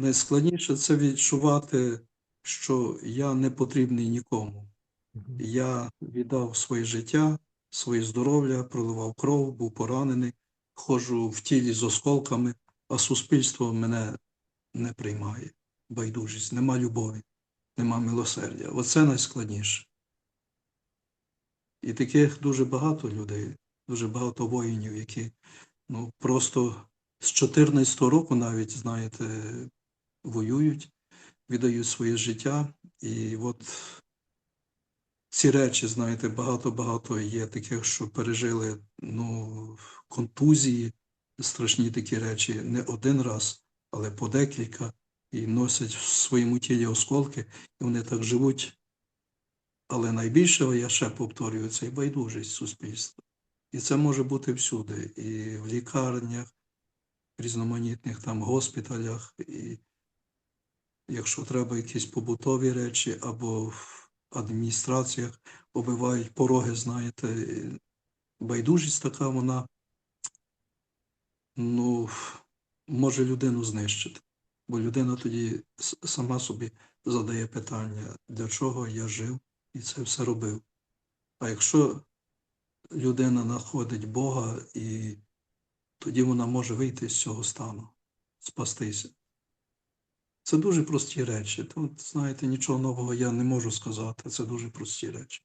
Найскладніше це відчувати, що я не потрібний нікому. Я віддав своє життя, своє здоров'я, проливав кров, був поранений, ходжу в тілі з осколками, а суспільство мене не приймає. Байдужість, нема любові, нема милосердя. Оце найскладніше. І таких дуже багато людей, дуже багато воїнів, які ну, просто з 14 року навіть, знаєте, воюють, віддають своє життя. І от ці речі, знаєте, багато-багато є таких, що пережили ну, контузії, страшні такі речі не один раз, але по декілька, і носять в своєму тілі осколки, і вони так живуть. Але найбільше, я ще повторюю, це і байдужість суспільства. І це може бути всюди, і в лікарнях, різноманітних там госпіталях, і якщо треба якісь побутові речі, або в адміністраціях оббивають пороги, знаєте, байдужість така, вона ну, може людину знищити. Бо людина тоді сама собі задає питання, для чого я жив і це все робив. А якщо людина знаходить Бога, і тоді вона може вийти з цього стану, спастися. Це дуже прості речі. Тут, знаєте, нічого нового я не можу сказати. Це дуже прості речі.